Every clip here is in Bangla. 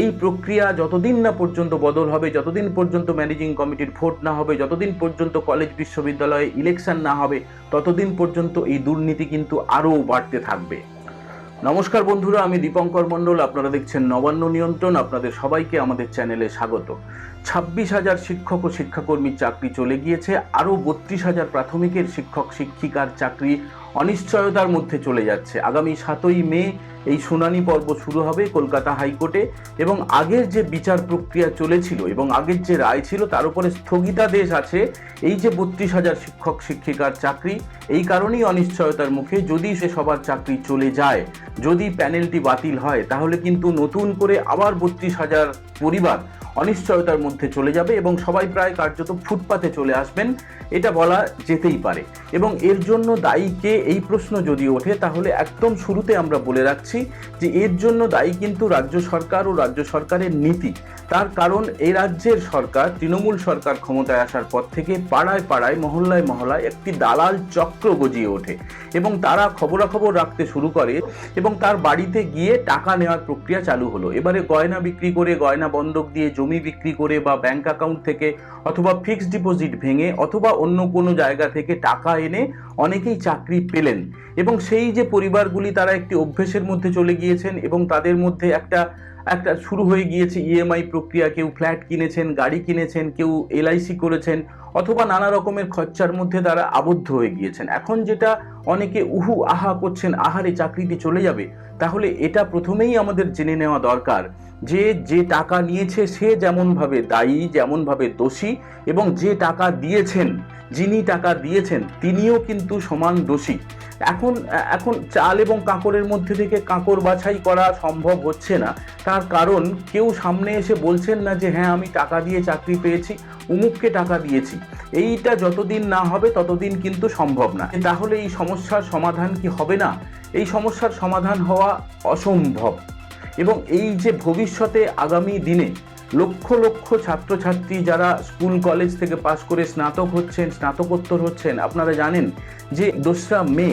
এই প্রক্রিয়া যতদিন না পর্যন্ত বদল হবে, যতদিন পর্যন্ত ম্যানেজিং কমিটির ভোট না হবে, যতদিন পর্যন্ত কলেজ বিশ্ববিদ্যালয়ে ইলেকশন না হবে, ততদিন পর্যন্ত এই দুর্নীতি কিন্তু আরও বাড়তে থাকবে। নমস্কার বন্ধুরা, আমি দীপঙ্কর মণ্ডল, আপনারা দেখছেন নবান্ন নিয়ন্ত্রণ, আপনাদের সবাইকে আমাদের চ্যানেলে স্বাগত। ছাব্বিশ হাজার শিক্ষক ও শিক্ষাকর্মীর চাকরি চলে গিয়েছে, আরও বত্রিশ হাজার প্রাথমিকের শিক্ষক, শিক্ষিকার চাকরি অনিশ্চয়তার মধ্যে চলে যাচ্ছে। আগামী সাতই মে এই শুনানি পর্ব শুরু হবে কলকাতা হাইকোর্টে এবং আগের যে বিচার প্রক্রিয়া চলেছিল এবং আগের যে রায় ছিল তার উপরে স্থগিতাদেশ আছে। এই যে বত্রিশ হাজার শিক্ষক, শিক্ষিকার চাকরি, এই কারণেই অনিশ্চয়তার মুখে যদি সে সবার চাকরি চলে যায়, যদি প্যানেলটি বাতিল হয়, তাহলে কিন্তু নতুন করে আবার বত্রিশ হাজার পরিবার অনিশ্চয়তার মধ্যে চলে যাবে এবং সবাই প্রায় কার্যত ফুটপাতে চলে আসবেন। এটা বলা যেতেই পারে। এবং এর জন্য দায়ী কে? এই প্রশ্ন যদি ওঠে, তাহলে একদম শুরুতে আমরা বলে রাখছি যে, এর জন্য দায়ী কিন্তু রাজ্য সরকার ও রাজ্য সরকারের নীতি। তার কারণ এই রাজ্যের সরকার, তৃণমূল সরকার ক্ষমতায় আসার পর থেকে পাড়ায় পাড়ায়, মহল্লায় মহল্লায় একটি দালাল চক্র গজিয়ে ওঠে এবং তারা খবরাখবর রাখতে শুরু করে এবং তার বাড়িতে গিয়ে টাকা নেওয়ার প্রক্রিয়া চালু হলো। এবারে গয়না বিক্রি করে গয়না বন্ধক দিয়ে জমি বিক্রি করে বা ব্যাংক অ্যাকাউন্ট থেকে অথবা ফিক্সড ডিপোজিট ভেঙে অথবা অন্য কোনো জায়গা থেকে টাকা এনে অনেকেই চাকরি পেলেন। এবং সেই যে পরিবারগুলি তারা একটি অভ্যেসের মধ্যে চলে গিয়েছেন এবং তাদের মধ্যে একটা একটা শুরু হয়ে গিয়েছে ইএমআই প্রক্রিয়া। কেউ ফ্ল্যাট কিনেছেন, গাড়ি কিনেছেন, কেউ এলআইসি করেছেন অথবা নানা রকমের খরচার মধ্যে তারা আবদ্ধ হয়ে গিয়েছেন। এখন যেটা অনেকে উহু, আহা করছেন, আহারে চাকরিটি চলে যাবে, তাহলে এটা প্রথমেই আমাদের জেনে নেওয়া দরকার যে যে টাকা নিয়েছে সে যেমনভাবে দায়ী, যেমনভাবে দোষী এবং যে টাকা দিয়েছেন, যিনি টাকা দিয়েছেন, তিনিও কিন্তু সমান দোষী। এখন এখন চাল এবং কাঁকরের মধ্যে থেকে কাঁকর বাছাই করা সম্ভব হচ্ছে না। তার কারণ কেউ সামনে এসে বলছেন না যে হ্যাঁ আমি টাকা দিয়ে চাকরি পেয়েছি, উমুককে টাকা দিয়েছি। এইটা যতদিন না হবে, ততদিন কিন্তু সম্ভব না। তাহলে এই সমস্যার সমাধান কি হবে না? এই সমস্যার সমাধান হওয়া অসম্ভব। এবং এই যে ভবিষ্যতে আগামী দিনে লক্ষ লক্ষ ছাত্রছাত্রী যারা স্কুল, কলেজ থেকে পাশ করে স্নাতক হচ্ছেন, স্নাতকোত্তর হচ্ছেন, আপনারা জানেন যে দোসরা মে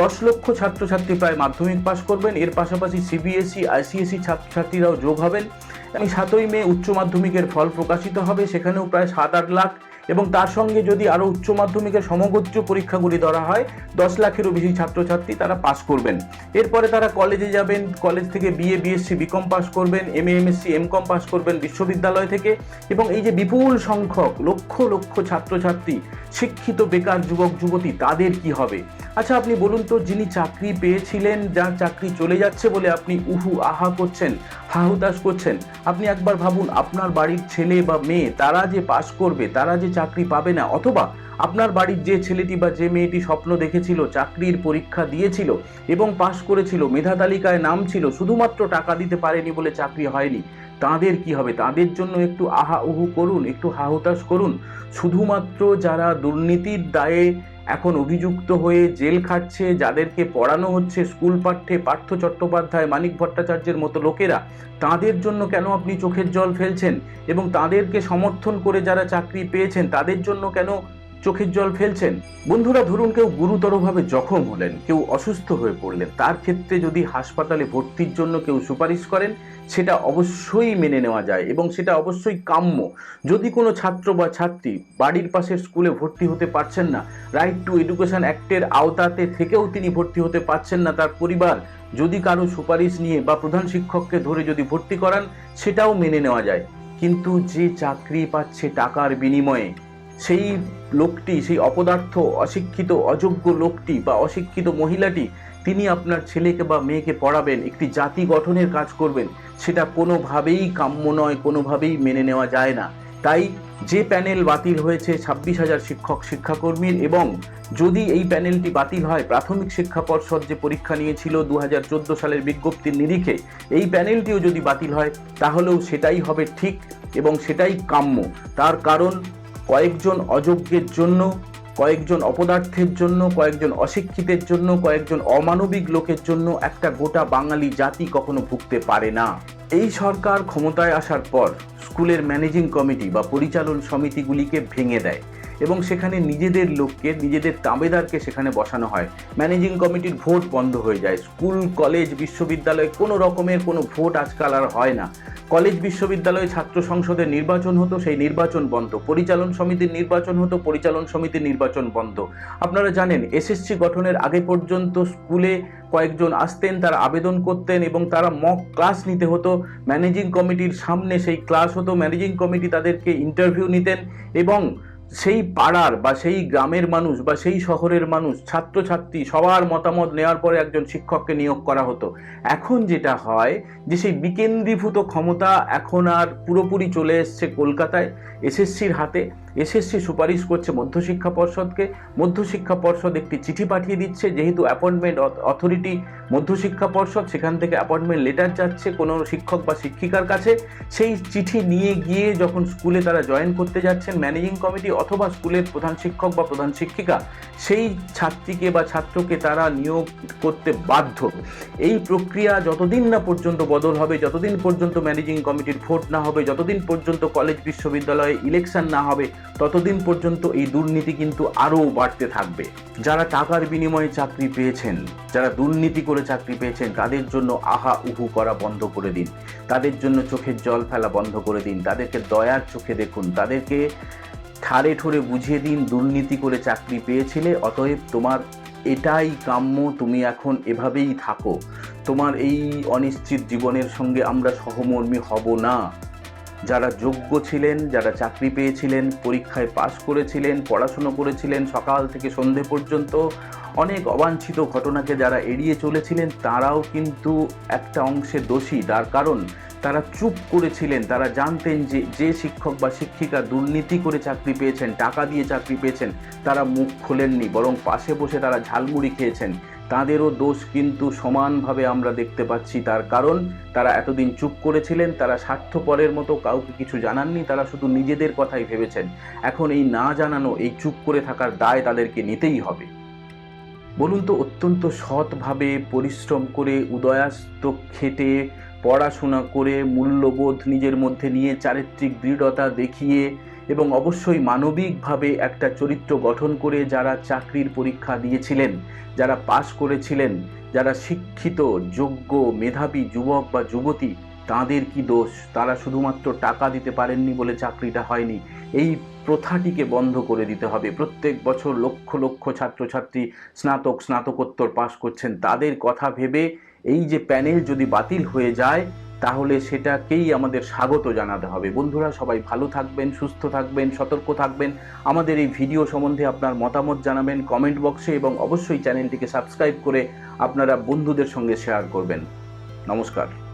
দশ লক্ষ ছাত্রছাত্রী প্রায় মাধ্যমিক পাশ করবেন। এর পাশাপাশি সিবিএসই আইসিএসই ছাত্রছাত্রীরাও যোগ হবেন। সাতই মে উচ্চ মাধ্যমিকের ফল প্রকাশিত হবে। সেখানেও প্রায় সাত আট লাখ এবং তার সঙ্গে যদি আরও উচ্চ মাধ্যমিকের সমগোচ্চ পরীক্ষাগুলি ধরা হয়, দশ লাখেরও বেশি ছাত্রছাত্রী তারা পাস করবেন। এরপরে তারা কলেজে যাবেন, কলেজ থেকে বিএ বিএসসি বিকম পাস করবেন M A M Com pass করবেন বিশ্ববিদ্যালয় থেকে। এবং এই যে বিপুল সংখ্যক, লক্ষ লক্ষ ছাত্রছাত্রী, শিক্ষিত, বেকার যুবক, যুবতী, তাদের কি হবে? আচ্ছা আপনি বলুন তো, যিনি চাকরি পেয়েছিলেন, যার চাকরি চলে যাচ্ছে বলে আপনি উহু, আহা করছেন, হাহুতাশ করছেন, আপনি একবার ভাবুন, আপনার বাড়ির ছেলে বা মেয়ে, তারা যে পাশ করবে, তারা যে চাকরি পাবে না, অথবা আপনার বাড়ির যে ছেলেটি বা যে মেয়েটি স্বপ্ন দেখেছিল, চাকরির পরীক্ষা দিয়েছিল এবং পাশ করেছিল, মেধা তালিকায় নাম ছিল, শুধুমাত্র টাকা দিতে পারেনি বলে চাকরি হয়নি, তাদের কি হবে? তাদের জন্য একটু আহা উহু করুন, একটু হাহুতাশ করুন। শুধুমাত্র যারা দুর্নীতির দায়ে এখন অভিযুক্ত হয়ে জেল খাটছে যাদেরকে পড়ানো হচ্ছে স্কুল পাঠ্যে, পার্থ চট্টোপাধ্যায়, মানিক ভট্টাচার্যের মতো লোকেরা, তাদের জন্য কেন আপনি চোখের জল ফেলছেন? এবং তাদেরকে সমর্থন করে যারা চাকরি পেয়েছেন, তাদের জন্য কেন চোখের জল ফেলছেন? বন্ধুরা, ধরুন কেউ গুরুতরভাবে জখম হলেন, কেউ অসুস্থ হয়ে পড়লেন, তার ক্ষেত্রে যদি হাসপাতালে ভর্তির জন্য কেউ সুপারিশ করেন সেটা অবশ্যই মেনে নেওয়া যায় এবং সেটা অবশ্যই কাম্য। যদি কোনো ছাত্র বা ছাত্রী বাড়ির পাশের স্কুলে ভর্তি হতে পারছেন না রাইট টু এডুকেশন অ্যাক্টের আওতাতে থেকেও তিনি ভর্তি হতে পারছেন না, তার পরিবার যদি কারও সুপারিশ নিয়ে বা প্রধান শিক্ষককে ধরে যদি ভর্তি করান, সেটাও মেনে নেওয়া যায়। কিন্তু যে চাকরি পাচ্ছে টাকার বিনিময়ে, সেই লোকটি, সেই অপদার্থ, অশিক্ষিত, অযোগ্য লোকটি বা অশিক্ষিত মহিলাটি তিনি আপনার ছেলেকে বা মেয়েকে পড়াবেন, একটি জাতি গঠনের কাজ করবেন, সেটা কোনোভাবেই কাম্য নয়, কোনোভাবেই মেনে নেওয়া যায় না। তাই যে প্যানেল বাতিল হয়েছে ছাব্বিশ হাজার শিক্ষক শিক্ষাকর্মীর এবং যদি এই প্যানেলটি বাতিল হয়, প্রাথমিক শিক্ষা পর্ষদ যে পরীক্ষা নিয়েছিল দু হাজার চোদ্দ সালের বিজ্ঞপ্তির নিরিখে, এই প্যানেলটিও যদি বাতিল হয়, তাহলেও সেটাই হবে ঠিক এবং সেটাই কাম্য। তার কারণ, কয়েকজন অযোগ্যের জন্য কয়েকজন অপদার্থের জন্য, কয়েকজন অশিক্ষিতের জন্য, কয়েকজন অমানবিক লোকের জন্য একটা গোটা বাঙালি জাতি কখনো ভুগতে পারে না। এই সরকার ক্ষমতায় আসার পর স্কুলের ম্যানেজিং কমিটি বা পরিচালন সমিতিগুলিকে ভেঙে দেয়। এবং সেখানে নিজেদের লোককে, নিজেদের তাবেদারকে সেখানে বসানো হয়। ম্যানেজিং কমিটির ভোট বন্ধ হয়ে যায়। স্কুল কলেজ বিশ্ববিদ্যালয়ে কোনো রকমের কোনো ভোট আজকাল আর হয় না। কলেজ বিশ্ববিদ্যালয়ে ছাত্র সংসদের নির্বাচন হতো, সেই নির্বাচন বন্ধ। পরিচালন সমিতির নির্বাচন হতো, পরিচালন সমিতির নির্বাচন বন্ধ। আপনারা জানেন, এসএসসি গঠনের আগে পর্যন্ত স্কুলে কয়েকজন আসতেন, তারা আবেদন করতেন এবং তারা মক ক্লাস নিতে হতো। ম্যানেজিং কমিটির সামনে সেই ক্লাস হতো। ম্যানেজিং কমিটি তাদেরকে ইন্টারভিউ নিতেন এবং সেই পাড়ার বা সেই গ্রামের মানুষ বা সেই শহরের মানুষ, ছাত্রছাত্রী সবার মতামত নেওয়ার পরে একজন শিক্ষককে নিয়োগ করা হতো। এখন যেটা হয় যে সেই বিকেন্দ্রীভূত ক্ষমতা এখন আর পুরোপুরি চলে এসছে কলকাতায়, এসএসসির হাতে। এসএসসি সুপারিশ করছে মধ্যশিক্ষা পর্ষদকে। মধ্যশিক্ষা পর্ষদ একটি চিঠি পাঠিয়ে দিচ্ছে, যেহেতু অ্যাপয়েন্টমেন্ট অথরিটি মধ্যশিক্ষা পর্ষদ, সেখান থেকে অ্যাপয়েন্টমেন্ট লেটার যাচ্ছে কোনো শিক্ষক বা শিক্ষিকার কাছে। সেই চিঠি নিয়ে গিয়ে যখন স্কুলে তারা জয়েন করতে যাচ্ছেন ম্যানেজিং কমিটি অথবা স্কুলের প্রধান শিক্ষক বা প্রধান শিক্ষিকা, সেই ছাত্রীকে বা ছাত্রকে তারা নিয়োগ করতে বাধ্য। এই প্রক্রিয়া যতদিন না পর্যন্ত বদল হবে, যতদিন পর্যন্ত ম্যানেজিং কমিটির ভোট না হবে, যতদিন পর্যন্ত কলেজ বিশ্ববিদ্যালয়ে ইলেকশন না হবে ততদিন পর্যন্ত এই দুর্নীতি কিন্তু আরও বাড়তে থাকবে। যারা টাকার বিনিময়ে চাকরি পেয়েছেন, যারা দুর্নীতি করে চাকরি পেয়েছেন, তাদের জন্য আহা উহু করা বন্ধ করে দিন। তাদের জন্য চোখের জল ফেলা বন্ধ করে দিন। তাদেরকে দয়ার চোখে দেখুন। তাদেরকে ঠাড়ে ঠোরে বুঝিয়ে দিন দুর্নীতি করে চাকরি পেয়েছিলে, অতএব তোমার এটাই কাম্য, তুমি এখন এভাবেই থাকো। তোমার এই অনিশ্চিত জীবনের সঙ্গে আমরা সহমর্মী হব না। যারা যোগ্য ছিলেন, যারা চাকরি পেয়েছিলেন, পরীক্ষায় পাশ করেছিলেন, পড়াশুনো করেছিলেন, সকাল থেকে সন্ধে পর্যন্ত অনেক অবাঞ্ছিত ঘটনাকে যারা এড়িয়ে চলেছিলেন, তারাও কিন্তু একটা অংশে দোষী। তার কারণ, তারা চুপ করেছিলেন, তারা জানতেন যে যে শিক্ষক বা শিক্ষিকা দুর্নীতি করে চাকরি পেয়েছেন, টাকা দিয়ে চাকরি পেয়েছেন, তারা মুখ খোলেননি, বরং পাশে বসে তারা ঝালমুড়ি খেয়েছেন। তাদেরও দোষ কিন্তু সমানভাবে আমরা দেখতে পাচ্ছি। তার কারণ, তারা এতদিন চুপ করেছিলেন, তারা স্বার্থপরের মতো কাউকে কিছু জানাননি, তারা শুধু নিজেদের কথাই ভেবেছেন। এখন এই না জানানো, এই চুপ করে থাকার দায় তাদেরকে নিতেই হবে। বলুন তো, অত্যন্ত সৎভাবে পরিশ্রম করে, উদয়াস্ত খেটে, পড়াশোনা করে, মূল্যবোধ নিজের মধ্যে নিয়ে, চারিত্রিক দৃঢ়তা দেখিয়ে এবং অবশ্যই মানবিকভাবে একটা চরিত্র গঠন করে যারা চাকরির পরীক্ষা দিয়েছিলেন, যারা পাশ করেছিলেন, যারা শিক্ষিত, যোগ্য, মেধাবী যুবক বা যুবতী, তাদের কি দোষ? তারা শুধুমাত্র টাকা দিতে পারেননি বলে চাকরিটা হয়নি। এই প্রথাটিকে বন্ধ করে দিতে হবে। প্রত্যেক বছর লক্ষ লক্ষ ছাত্রছাত্রী স্নাতক, স্নাতকোত্তর পাশ করছেন। তাদের কথা ভেবে এই যে প্যানেল যদি বাতিল হয়ে যায় তাহলে সেটাকেই আমাদের স্বাগত জানাতে হবে। বন্ধুরা, সবাই ভালো থাকবেন, সুস্থ থাকবেন, সতর্ক থাকবেন। আমাদের এই ভিডিও সম্বন্ধে আপনার মতামত জানাবেন কমেন্ট বক্সে এবং অবশ্যই চ্যানেলটিকে সাবস্ক্রাইব করে আপনারা বন্ধুদের সঙ্গে শেয়ার করবেন। নমস্কার।